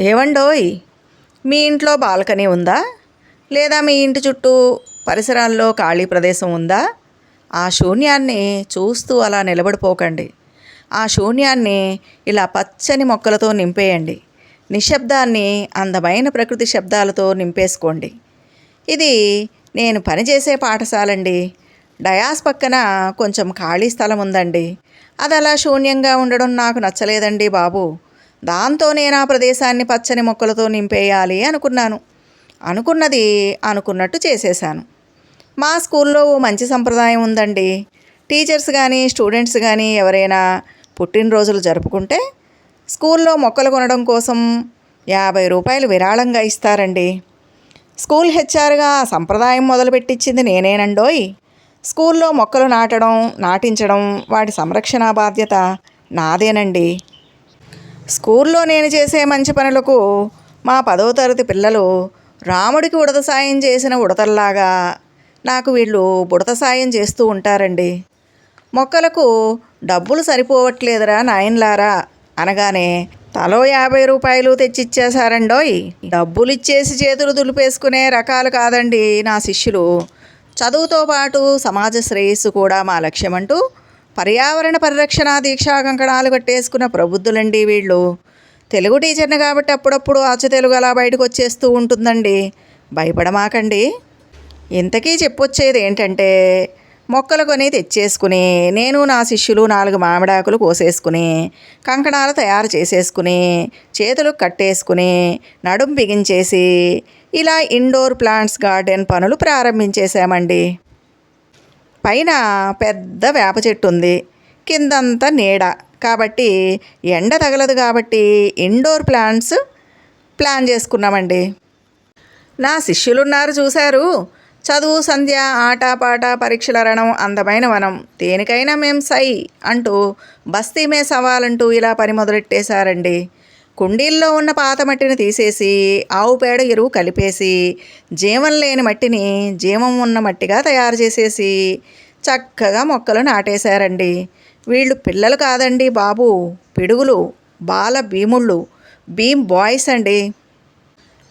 ఏవండోయ్? మీ ఇంట్లో బాల్కనీ ఉందా? లేదా మీ ఇంటి చుట్టూ పరిసరాల్లో ఖాళీ ప్రదేశం ఉందా? ఆ శూన్యాన్ని చూస్తూ అలా నిలబడిపోకండి. ఆ శూన్యాన్ని ఇలా పచ్చని మొక్కలతో నింపేయండి. నిశ్శబ్దాన్ని అందమైన ప్రకృతి శబ్దాలతో నింపేసుకోండి. ఇది నేను పనిచేసే పాఠశాలండి. డయాస్ పక్కన కొంచెం ఖాళీ స్థలం ఉందండి. అది అలా శూన్యంగా ఉండడం నాకు నచ్చలేదండి బాబు. దాంతో నేను ఆ ప్రదేశాన్ని పచ్చని మొక్కలతో నింపేయాలి అనుకున్నాను. అనుకున్నది అనుకున్నట్టు చేసేశాను. మా స్కూల్లో ఓ మంచి సంప్రదాయం ఉందండి. టీచర్స్ కానీ స్టూడెంట్స్ కానీ ఎవరైనా పుట్టినరోజులు జరుపుకుంటే స్కూల్లో మొక్కలు కొనడం కోసం యాభై రూపాయలు విరాళంగా ఇస్తారండి. స్కూల్ హెచ్ఆర్గా సంప్రదాయం మొదలుపెట్టించింది నేనేనండోయ్. స్కూల్లో మొక్కలు నాటడం నాటించడం వాటి సంరక్షణ బాధ్యత నాదేనండి. స్కూల్లో నేను చేసే మంచి పనులకు మా పదో తరగతి పిల్లలు రాముడికి ఉడత సాయం చేసిన ఉడతల్లాగా నాకు వీళ్ళు బుడత సాయం చేస్తూ ఉంటారండి. మొక్కలకు డబ్బులు సరిపోవట్లేదురా నాయన్లారా అనగానే తలో యాభై రూపాయలు తెచ్చిచ్చేశారండోయ్. డబ్బులు ఇచ్చేసి చేతులు దులిపేసుకునే రకాలు కాదండి నా శిష్యులు. చదువుతో పాటు సమాజ శ్రేయస్సు కూడా మా లక్ష్యమంటూ పర్యావరణ పరిరక్షణ దీక్షా కంకణాలు కట్టేసుకున్న ప్రబుద్ధులండి వీళ్ళు. తెలుగు టీచర్ని కాబట్టి అప్పుడప్పుడు అచ్చ తెలుగు అలా బయటకు వచ్చేస్తూ ఉంటుందండి. భయపడమాకండి. ఇంతకీ చెప్పొచ్చేది ఏంటంటే మొక్కలు కొని తెచ్చేసుకుని నేను నా శిష్యులు నాలుగు మామిడాకులు కోసేసుకుని కంకణాలు తయారు చేసేసుకుని చేతులు కట్టేసుకుని నడుం బిగించేసి ఇలా ఇండోర్ ప్లాంట్స్ గార్డెన్ పనులు ప్రారంభించేశామండి. పైన పెద్ద వేప చెట్టు ఉంది. కిందంతా నీడ. కాబట్టి ఎండ తగలదు కాబట్టి ఇండోర్ ప్లాంట్స్ ప్లాన్ చేసుకున్నామండి. నా శిష్యులున్నారు చూశారు. చదువు సంధ్య ఆట పాట పరీక్షల రణం అందమైన వనం. దేనికైనా మేం సై అంటూ బస్తీ మే సవాలంటూ ఇలా పని మొదలెట్టేశారండి. కుండీల్లో ఉన్న పాత మట్టిని తీసేసి ఆవు పేడ ఎరువు కలిపేసి జీవం లేని మట్టిని జీవం ఉన్న మట్టిగా తయారు చేసేసి చక్కగా మొక్కలు నాటేశారండి. వీళ్ళు పిల్లలు కాదండి బాబు పిడుగులు బాల భీముళ్ళు భీమ్ బాయ్స్ అండి.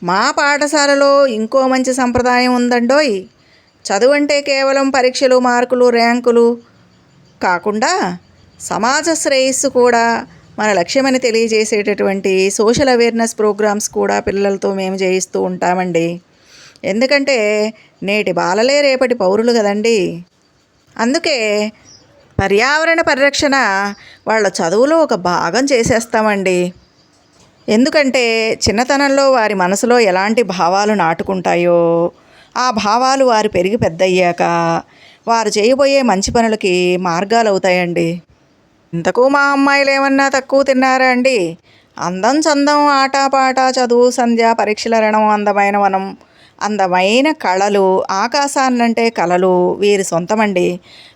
మా పాఠశాలలో ఇంకో మంచి సంప్రదాయం ఉందండోయ్. చదువు అంటే కేవలం పరీక్షలు మార్కులు ర్యాంకులు కాకుండా సమాజ శ్రేయస్సు కూడా మన లక్ష్యమని తెలియజేసేటటువంటి సోషల్ అవేర్నెస్ ప్రోగ్రామ్స్ కూడా పిల్లలతో మేము చేయిస్తూ ఉంటామండి. ఎందుకంటే నేటి బాలలే రేపటి పౌరులు కదండి. అందుకే పర్యావరణ పరిరక్షణ వాళ్ళ చదువులో ఒక భాగం చేసేస్తామండి. ఎందుకంటే చిన్నతనంలో వారి మనసులో ఎలాంటి భావాలు నాటుకుంటాయో ఆ భావాలు వారు పెరిగి పెద్దయ్యాక వారు చేయబోయే మంచి పనులకి మార్గాలు అవుతాయండి ఇంతకు మా అమ్మాయిలు ఏమన్నా తక్కువ తిన్నారా అండి? అందం చందం ఆటపాట చదువు సంధ్య పరీక్షల రణం అందమైన వనం అందమైన కళలు ఆకాశాన్నంటే కళలు వీరి సొంతమండి.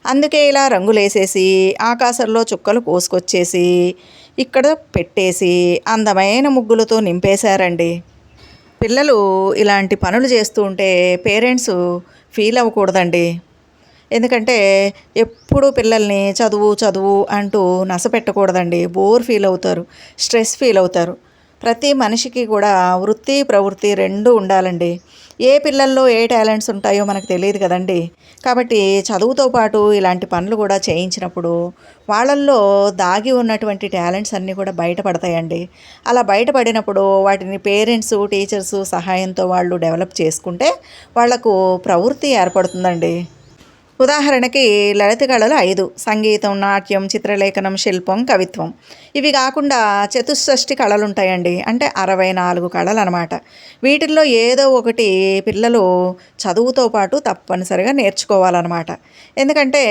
అందుకే ఇలా రంగులేసేసి ఆకాశంలో చుక్కలు కోసుకొచ్చేసి ఇక్కడ పెట్టేసి అందమైన ముగ్గులతో నింపేశారండి. పిల్లలు ఇలాంటి పనులు చేస్తూ ఉంటే పేరెంట్స్ ఫీల్ అవ్వకూడదండి. ఎందుకంటే ఎప్పుడు పిల్లల్ని చదువు చదువు అంటూ నసపెట్టకూడదండి. బోర్ ఫీల్ అవుతారు. స్ట్రెస్ ఫీల్ అవుతారు. ప్రతి మనిషికి కూడా వృత్తి ప్రవృత్తి రెండు ఉండాలండి. ఏ పిల్లల్లో ఏ టాలెంట్స్ ఉంటాయో మనకు తెలియదు కదండి. కాబట్టి చదువుతో పాటు ఇలాంటి పనులు కూడా చేయించినప్పుడు వాళ్ళల్లో దాగి ఉన్నటువంటి టాలెంట్స్ అన్నీ కూడా బయటపడతాయండి. అలా బయటపడినప్పుడు వాటిని పేరెంట్స్ టీచర్స్ సహాయంతో వాళ్ళు డెవలప్ చేసుకుంటే వాళ్ళకు ప్రవృత్తి ఏర్పడుతుందండి. ఉదాహరణకి లలిత కళలు ఐదు. సంగీతం నాట్యం చిత్రలేఖనం శిల్పం కవిత్వం. ఇవి కాకుండా చతుష్షష్టి కళలు ఉంటాయండి అంటే అరవై నాలుగు కళలు అనమాట వీటిల్లో ఏదో ఒకటి పిల్లలు చదువుతో పాటు తప్పనిసరిగా నేర్చుకోవాలన్నమాట ఎందుకంటే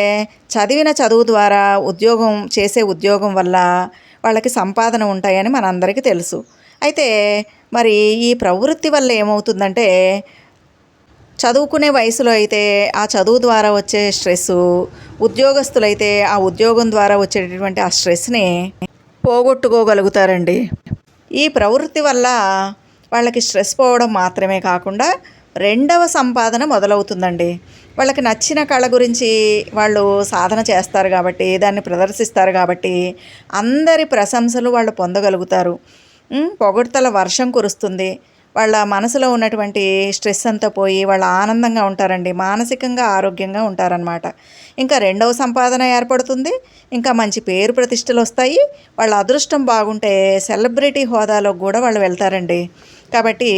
చదివిన చదువు ద్వారా ఉద్యోగం చేసే ఉద్యోగం వల్ల వాళ్ళకి సంపాదన ఉంటాయని మనందరికీ తెలుసు. అయితే మరి ఈ ప్రవృత్తి వల్ల ఏమవుతుందంటే చదువుకునే వయసులో అయితే ఆ చదువు ద్వారా వచ్చే స్ట్రెస్ ఉద్యోగస్తులైతే ఆ ఉద్యోగం ద్వారా వచ్చేటటువంటి ఆ స్ట్రెస్ని పోగొట్టుకోగలుగుతారండి. ఈ ప్రవృత్తి వల్ల వాళ్ళకి స్ట్రెస్ పోవడం మాత్రమే కాకుండా రెండవ సంపాదన మొదలవుతుందండి. వాళ్ళకి నచ్చిన కళ గురించి వాళ్ళు సాధన చేస్తారు కాబట్టి దాన్ని ప్రదర్శిస్తారు కాబట్టి అందరి ప్రశంసలు వాళ్ళు పొందగలుగుతారు. పొగడ్తల వర్షం కురుస్తుంది. వాళ్ళ మనసులో ఉన్నటువంటి స్ట్రెస్ అంతా పోయి వాళ్ళ ఆనందంగా ఉంటారండి మానసికంగా ఆరోగ్యంగా ఉంటారనమాట ఇంకా రెండవ సంపాదన ఏర్పడుతుంది ఇంకా మంచి పేరు ప్రతిష్టలు వస్తాయి వాళ్ళ అదృష్టం బాగుంటే సెలబ్రిటీ హోదాలో కూడా వాళ్ళు వెళ్తారండి. కాబట్టి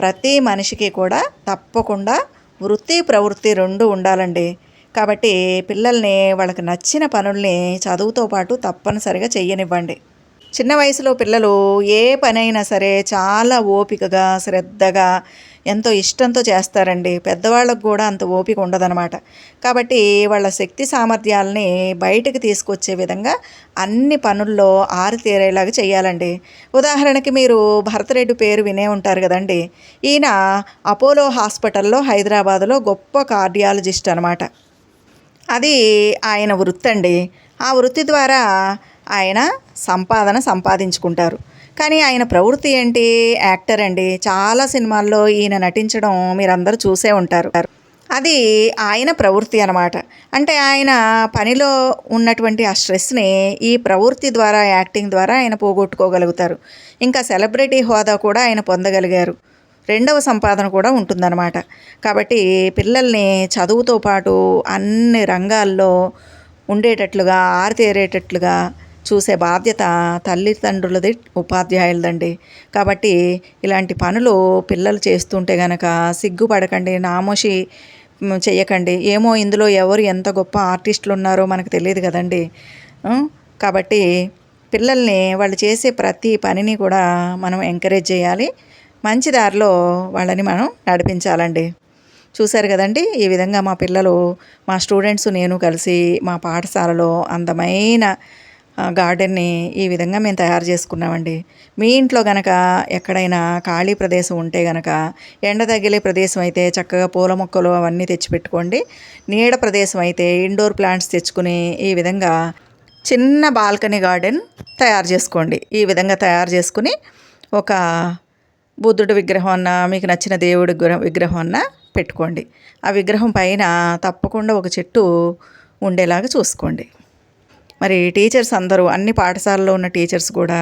ప్రతి మనిషికి కూడా తప్పకుండా వృత్తి ప్రవృత్తి రెండు ఉండాలండి. కాబట్టి పిల్లల్ని వాళ్ళకి నచ్చిన పనుల్ని చదువుతో పాటు తప్పనిసరిగా చెయ్యనివ్వండి. చిన్న వయసులో పిల్లలు ఏ పనైనా సరే చాలా ఓపికగా శ్రద్ధగా ఎంతో ఇష్టంతో చేస్తారండి. పెద్దవాళ్ళకు కూడా అంత ఓపిక ఉండదనమాట కాబట్టి వాళ్ళ శక్తి సామర్థ్యాలని బయటకు తీసుకొచ్చే విధంగా అన్ని పనుల్లో ఆరితేరేలాగా చేయాలండి. ఉదాహరణకి మీరు భరతరెడ్డి పేరు వినే ఉంటారు కదండి. ఈయన అపోలో హాస్పిటల్లో హైదరాబాద్లో గొప్ప కార్డియాలజిస్ట్ అనమాట అది ఆయన వృత్తి అండి ఆ వృత్తి ద్వారా ఆయన సంపాదన సంపాదించుకుంటారు. కానీ ఆయన ప్రవృత్తి ఏంటి? యాక్టర్ అండి. చాలా సినిమాల్లో ఈయన నటించడం మీరందరూ చూసే ఉంటారు. అది ఆయన ప్రవృత్తి అనమాట అంటే ఆయన పనిలో ఉన్నటువంటి ఆ స్ట్రెస్ని ఈ ప్రవృత్తి ద్వారా యాక్టింగ్ ద్వారా ఆయన పోగొట్టుకోగలుగుతారు. ఇంకా సెలబ్రిటీ హోదా కూడా ఆయన పొందగలిగారు. రెండవ సంపాదన కూడా ఉంటుందన్నమాట. కాబట్టి పిల్లల్ని చదువుతో పాటు అన్ని రంగాల్లో ఉండేటట్లుగా ఆరితేరేటట్లుగా చూసే బాధ్యత తల్లిదండ్రులది ఉపాధ్యాయులదండి. కాబట్టి ఇలాంటి పనులు పిల్లలు చేస్తుంటే గనక సిగ్గుపడకండి నామోషి చేయకండి చెయ్యకండి. ఏమో ఇందులో ఎవరు ఎంత గొప్ప ఆర్టిస్టులు ఉన్నారో మనకు తెలియదు కదండి. కాబట్టి పిల్లల్ని వాళ్ళు చేసే ప్రతి పనిని కూడా మనం ఎంకరేజ్ చేయాలి. మంచి దారిలో వాళ్ళని మనం నడిపించాలండి. చూశారు కదండి? ఈ విధంగా మా పిల్లలు మా స్టూడెంట్స్ నేను కలిసి మా పాఠశాలలో అందమైన గార్డెన్ని ఈ విధంగా మేము తయారు చేసుకున్నామండి. మీ ఇంట్లో గనక ఎక్కడైనా ఖాళీ ప్రదేశం ఉంటే గనక ఎండ తగిలే ప్రదేశం అయితే చక్కగా పూల మొక్కలు అవన్నీ తెచ్చిపెట్టుకోండి నీడ ప్రదేశం అయితే ఇండోర్ ప్లాంట్స్ తెచ్చుకుని ఈ విధంగా చిన్న బాల్కనీ గార్డెన్ తయారు చేసుకోండి. ఈ విధంగా తయారు చేసుకుని ఒక బుద్ధుడి విగ్రహం అన్న మీకు నచ్చిన దేవుడి విగ్రహం విగ్రహం అన్న పెట్టుకోండి. ఆ విగ్రహం పైన తప్పకుండా ఒక చెట్టు ఉండేలాగా చూసుకోండి. మరి టీచర్స్ అందరూ అన్ని పాఠశాలలో ఉన్న టీచర్స్ కూడా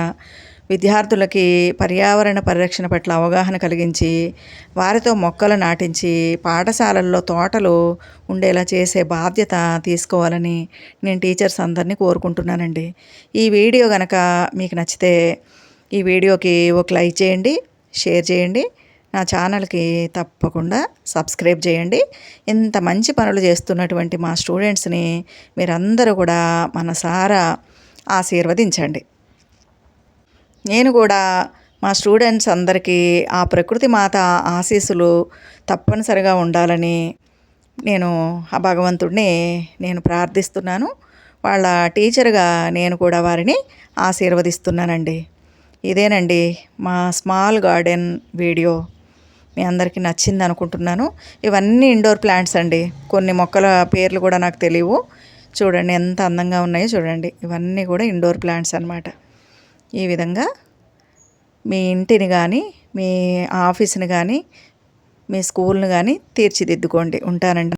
విద్యార్థులకి పర్యావరణ పరిరక్షణ పట్ల అవగాహన కలిగించి వారితో మొక్కలు నాటించి పాఠశాలల్లో తోటలు ఉండేలా చేసే బాధ్యత తీసుకోవాలని నేను టీచర్స్ అందరినీ కోరుకుంటున్నానండి. ఈ వీడియో కనుక మీకు నచ్చితే ఈ వీడియోకి ఒక లైక్ చేయండి షేర్ చేయండి. నా ఛానల్కి తప్పకుండా సబ్స్క్రైబ్ చేయండి. ఇంత మంచి పనులు చేస్తున్నటువంటి మా స్టూడెంట్స్ని మీరందరూ కూడా మనసారా ఆశీర్వదించండి. నేను కూడా మా స్టూడెంట్స్ అందరికీ ఆ ప్రకృతి మాత ఆశీస్సులు తప్పనిసరిగా ఉండాలని నేను ఆ భగవంతుడిని నేను ప్రార్థిస్తున్నాను. వాళ్ళ టీచర్గా నేను కూడా వారిని ఆశీర్వదిస్తున్నానండి. ఇదేనండి మా స్మాల్ గార్డెన్ వీడియో. మీ అందరికీ నచ్చింది అనుకుంటున్నాను. ఇవన్నీ ఇండోర్ ప్లాంట్స్ అండి. కొన్ని మొక్కల పేర్లు కూడా నాకు తెలియవు. చూడండి ఎంత అందంగా ఉన్నాయో చూడండి. ఇవన్నీ కూడా ఇండోర్ ప్లాంట్స్ అన్నమాట. ఈ విధంగా మీ ఇంటిని కానీ మీ ఆఫీస్ని కానీ మీ స్కూల్ని కానీ తీర్చిదిద్దుకోండి. ఉంటానండి.